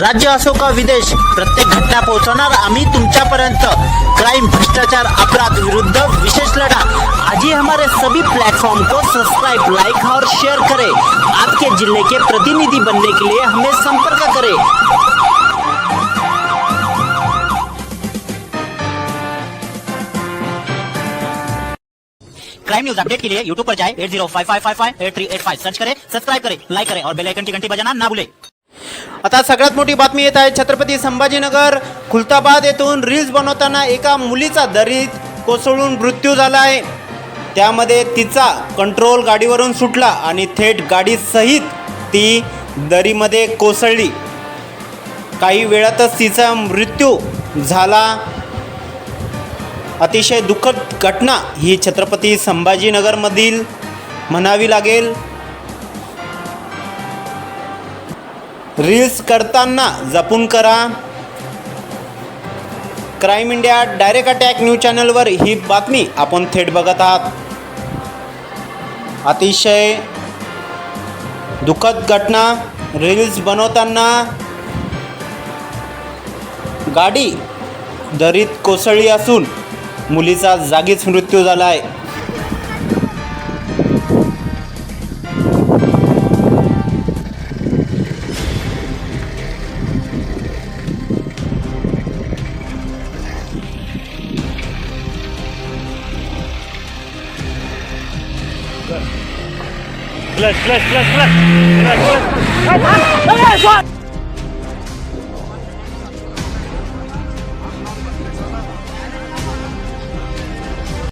राज्य असो का विदेश प्रत्येक घटना पोहोचवणार, आम्ही तुमच्यापर्यंत क्राइम भ्रष्टाचार, अपराध विरुद्ध विशेष लढा. आज ही हमारे सभी प्लेटफॉर्म को सब्सक्राइब लाइक और शेयर करें. आपके ज़िले के प्रतिनिधि बनने के लिए हमें संपर्क करें. क्राइम न्यूज़ अपडेट के लिए यूट्यूब पर जाए eight zero five five five five eight three eight five search करें सब्सक्राइब करें लाइक करें और बेल आइकन की घंटी बजाना ना भूलें. आता सगळ्यात मोठी बातमी येत आहे छत्रपती संभाजीनगर खुलताबाद येथून रील्स बनवताना एका मुलीचा दरीत कोसळून मृत्यू झाला आहे. त्यामध्ये तिचा कंट्रोल गाडीवरून सुटला आणि थेट गाडीसहित ती दरीमध्ये कोसळली. काही वेळातच तिचा मृत्यू झाला. अतिशय दुःखद घटना ही छत्रपती संभाजीनगरमधील म्हणावी लागेल. रील्स करताना जपून करा. Crime India direct attack news चॅनलवर ही बातमी आपण थेट बघत आहात. अतिशय दुःखद घटना. रील्स बनवताना गाडी दरीत कोसळली असून मुलीचा जागीच मृत्यू झाला आहे 来来来来来来来来！快来，快来！